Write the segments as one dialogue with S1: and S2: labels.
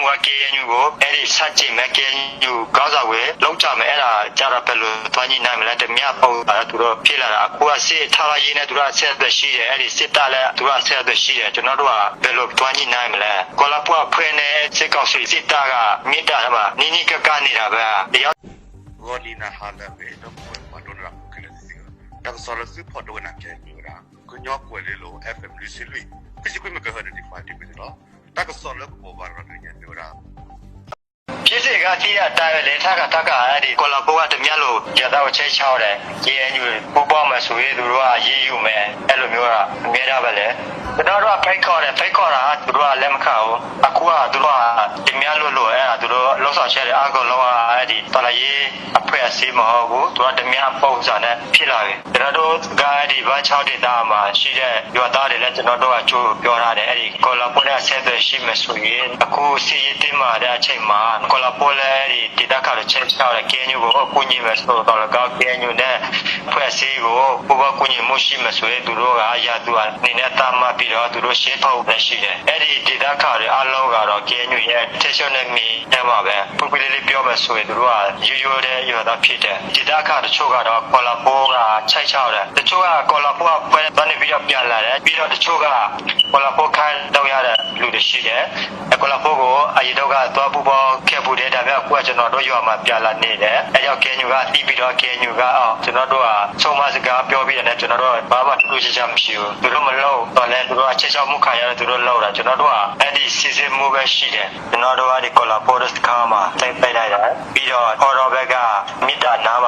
S1: မှုက KNU ကိုအဲ့ဒီဆက်ကြည့်မဲ့ KNU ကောင်းဆောင်ဝေလောက်ကြမယ်အဲ့ဒါကြတော့ဘယ်လိုသွားညှိနိုင်မလဲတမန်ပုံတာသူတို့ဖြစ်လာတာအခုကစစ်ထားရရေးနဲ့သူတို့ဆက်သက်ရှိတယ်အဲ့ဒီစစ်တပ်လည်းသူတို့ဆက်သက်ရှိတယ်ကျွန်တော်တို့ကဘယ်လိုသွားညှိနိုင်မလဲကောလာပွားဖွင့်နေစစ်ကောက်စီစစ်တပ်ကမိတာမှာနီနီကကနေတာပဲတရား
S2: Golina halabe no puede madonna que le diga. Da solo su podo na ke nyura. Ku nyo kwele lo FM lu si lui. Ku si ku me ka hada di fa di bi lo. Da ka solo ko ba ra ni nyura.
S1: ဖြစ်စေကတိရတိုင်းပဲလေထကတကအဲ့ဒီကောလာပိုကတမျက်လို့ရတော့ချိတ်ချောက်တယ် KNU ပူပေါင်းမယ်ဆိုရင်သူတို့ကရေးယူမယ်အဲ့လိုမျိုးကအမြဲတမ်းပဲလေကျွန်တော်တို့ကဖိတ်ခေါ်တယ်ဖိတ်ခေါ်တာကသူတို့ကလက်မခံဘူးအခုကသူတို့ကတမျက်လို့လို့အဲ့ဒါသူတို့ လောက်ဆောင်ချက်တယ်အကောလောကအဲ့ဒီတော်လာရေးအဖွဲ့အစည်းမဟုတ်ဘူးသူကတမျက်ပုံစံနဲ့ဖြစ်လာပြီကျွန်တော်တို့ကအဲ့ဒီဘာ6ဒေတာမှာရှိတဲ့ရွာသားတွေလည်းကျွန်တော်တို့ကကြိုးပြောထားတယ်အဲ့ဒီကောလာပိုနဲ့ဆက်သွယ်ရှိမယ်ဆိုရင်အခုစီရေးတင်မှာတဲ့အချိန်မှာကောလာပိုလည်းဒီဒေတာကတော့ချက်ချောက်တယ် KNU ကိုအခုညင်မယ်ဆိုတော့လည်းကောက် KNU နဲ့ဖွဲ့စည်းကိုဘဘကူညီမှုရှိမယ်ဆိုရင်သူတို့ကရာသူအနေနဲ့တာမပြီးတော့သူတို့ရှင်းထုတ်လည်းရှိတယ်အဲ့ဒီဒေတာခါတွေအလုံးကတော့ KNU ရဲ့ tension နဲ့မီတဲ့မှာပဲပူပူလေးလေးပြောမယ်ဆိုရင်သူတို့ကရိုးရိုးတဲ့ရွာသားဖြစ်တယ်ဒေတာခါတချို့ကတော့ကောလာပိုကချိုက်ချောက်တယ်တချို့ကကောလာပိုကပွဲသွားနေပြီးတော့ပြန်လာတယ်ပြီးတော့တချို့ကကောလာပိုခိုင်းတော့ရတဲ့လူတွေရှိတယ်ကောလာပိုကိုအရင်တော့ကသွားပူပေါခဲ့ပူတ ယ်ဒါပေမဲ့အခုကကျွန်တော်တို့ရွာမှာပြန်လာနေတယ်အဲကြောင့် KNU ကတီးပြီးတော့ KNU ကအော်ကျွန်တော်တို့ကဆုံးမစကားပြောပြီးတယ်ကျွန်တော်တို့ကဘာမှထူးထူးခြားခြားမရှိဘူးသူတို့မလုပ်တော့လည်းသူတို့ကချက်ချောက်မှုခံရတယ်သူတို့လုပ်တာကျွန်တော်တို့ကအဲ့ဒီစီစဉ်မှုပဲရှိတယ်ကျွန်တော်တို့ကဒီကောလာပိုစကားမှာတိုက်ပိတ်လိုက်တာပြီးတော့အော်ရောဘက်ကမိ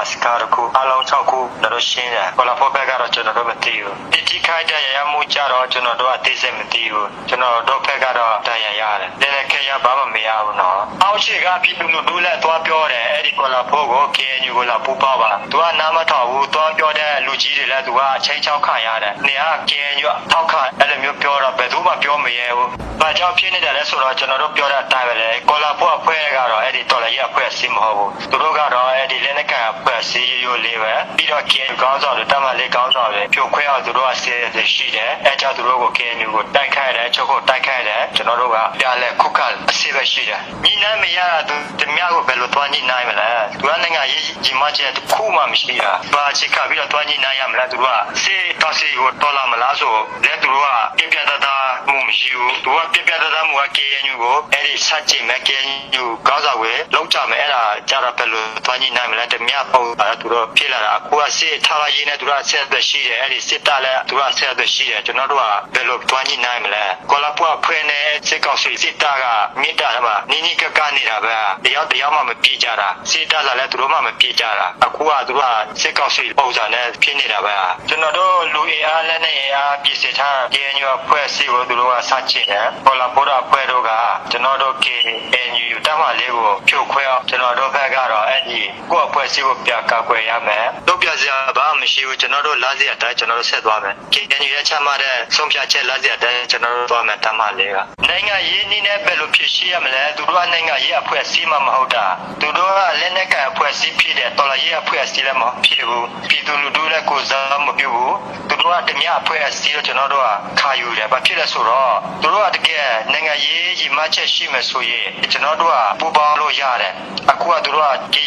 S1: တာနာမှာစကားတစ်ခုအလုံး6ခုတို့ရှင်းတယ်ကောလာပိုဘက်ကတော့ကျွန်တော်တို့မသိဘူးဒီတိခိုက်တဲ့ရရမှုကြတော့ကျွန်တော်တို့ကသိစိတ်မသိဘူးကျွန်တော်တို့ဘက်ကတော့တရားရတယ်လည်းလည်းခင်ရဘာမှမရဘူးနော်အောက်ရှိကပြည်သူလူထုလည်းသွားပြောတယ်အဲ့ဒီကောလာပိုကို KNU ကိုလာပူပါပါသူကနားမထောင်ဘူးသွားပြောတဲ့လူကြီးတွေလည်းသူကအချိန်ချောက်ခံရတယ်နေက KNU ထောက်ခံအဲ့လိုမျိုးပြောတော့ဘယ်သူမှပြောမရဲဘူးဘာကြောင့်ဖြစ်နေတယ်လဲဆိုတော့ကျွန်တော်တို့ပြောတဲ့အတိုင်းပဲလေကောလာပိုအဖွဲ့ကတော့အဲ့ဒီတော်လည်းရအဖွဲ့အစည်းမဟုတ်ဘူးသူတို့ကတော့အဲ့ဒီလက်နက်ကန်အဖွဲ့အစည်းရိုးလေးပဲပြီးတော့ KNU ကောင်းဆောင်တွေတမန်လေးကောင်းဆောင်တွေဖြိုခွဲအောင်သူတို့ကစီးရရှိတယ်အဲကြောင့်သူတို့ကို KNU ကိုတိုက်ခိုက်တယ်ချုပ်ကိုတိုက်ခိုက်တယ်ကျွန်တော်တို့ကပြလဲခုခအစီပဲရှိတယ်ညီနိုင်မရသူတမကိုဘယ်လိုသွားညီနိုင်မလဲသူကနိုင်ငံရေးကြီးမချက်တစ်ခုမှမရှိတာဘာချစ်ခပြီးတော့သွားညီနိုင်ရမလဲသူတို့ကစေတော်စီကိုတော်လာမလားဆိုလဲသူတို့ကပြပြတသားမှုမရှိဘူးသူကပြပြတသားမှုက KNU ကိုအဲ့ဒီဆက်ကြည့်မဲ့ KNU ကောင်းဆောင်ဝေလောက်ကြမယ်အဲ့ဒါကြတော့ဘယ်လိုသွားညီနိုင်မလဲတမပုံတာသူတို့ဖြစ်လာတာအခုကစစ်ထားရရေးနဲ့သူတို့ဆက်သက်ရှိတယ်အဲ့ဒီစစ်တပ်လည်းသူတို့ဆက်သက်ရှိတယ်ကျွန်တော်တို့ကဘယ်လိုသွားညီနိုင်မလဲကောလာပွားဖွင့်နေစစ်ကောက်စီစစ်တပ်ကမိတာမှာနီနီကကနေတာပဲတရားတရားမှမပြေကြတာစစ်တပ်လည်းသူတို့မှမပြေကြတာအခုကသူတို့ကစစ်ကောက်စီပုံစံနဲ့ဖြစ်နေတာပဲကျွန်တော်တို့လူအင်အားလည်းနဲ့အင်အားပြည်စစ်ထား KNU အဖွဲ့အစည်းကိုသူတို့ကစချင်တယ်ကောလာပိုးတာအဖွဲ့တို့ကကျွန်တော်တို့ KNU တမလေးကိုဖြိုခွဲအောင်ကျွန်တော်တို့ဘက်ကတော့အဲ့ဒီကိုယ့်အဖွဲ့အစည်းကိုပြကာကွယ်ရမယ်တို့ပြစရာဘာမှမရှိဘူးကျွန်တော်တို့လားစရာတိုင်းကျွန်တော်တို့ဆက်သွားမယ် KNU ရဲ့ချမှတ်တဲ့ဆုံးဖြတ်ချက်လားစရာတိုင်းကျွန်တော်တို့သွားမယ်တမလေးကနိုင်ငံရေးနည်းနဲ့ဘယ်လိုဖြစ်ရှိရမလဲသူတို့ကနိုင်ငံရေးအဖွဲ့အစည်းမှမဟုတ်တာသူတို့ကလက်နက်ကန်အဖွဲ့အစည်းဖြစ်တဲ့တော်လှန်ရေးအဖွဲ့အစည်းလည်းမဖြစ်ဘူးပြည်သူလူထုလည်းကိုယ်စားမပြုဘူးသူတို့ကတမအဖွဲ့အစည်းတော့ကျွန်တော်တို့ကခါယူတယ်ဘာဖြစ်လဲဆိုတော့သူတို့ကတကယ်နိုင်ငံရေးရည်မှန်းချက်ရှိမယ်ဆိုရင်ကျွန်တော်တို့ကပူပေါင်းလို့ရတယ်အခုကသူတို့ကဒီ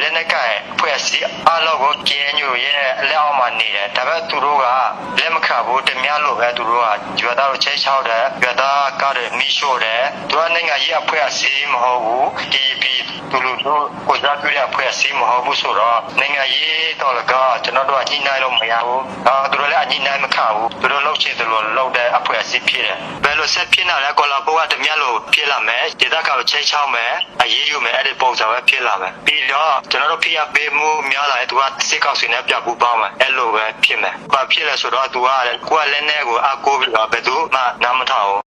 S1: လက်နက်ကန်အဖွဲ့အစည်းအားလုံးကို KNU ရဲ့အလက်အောက်မှာနေတယ်ဒါပေမဲ့သူတို့ကလက်မခံဘူးတမလို့ပဲသူတို့ကကျွတ်သားကိုချိတ်ချောက်တယ်ကျွတ်သားကားတွေမိရှို့တယ်သူကနိုင်ငံရေးအဖွဲ့အစည်းမဟုတ်ဘူးဒီပြည် သူလူထုကိုစားပြုတဲ့အဖွဲ့အစည်းမဟုတ်ဘူးဆိုတော့နိုင်ငံရေးတော့လည်းကကျွန်တော်တို့ကညှိနှိုင်းလို့မရဘူးအာသူတို့လည်းအညှိနှိုင်းမခံဘူးသူတို့လှုပ်ချင်တယ်လို့လှုပ်တဲ့အဖွဲ့အစည်းဖြစ်တယ်ဘယ်လိုဆက်ဖြစ်လာလဲကောလာပိုကတမလို့ဖြစ်လာမယ်ဒေသကောက်ချိတ်ချောက်မယ်အရေးယူမယ်အဲ့ဒီပုံစံပဲဖြစ်လာမယ်ပြီးတော့ကျွန်တော်တို့ဖိအားပေးမှုများလာရင်သူကစစ်ကောက်စီနဲ့ပြပူပေါင်းမယ်အဲ့လိုပဲဖြစ်မယ်ဘာဖြစ်လဲဆိုတော့သူကကိုယ်ကလည်းနဲ့ကိုအကိုးပြီးတော့ဘယ်သူမှနားမထောင်ဘူး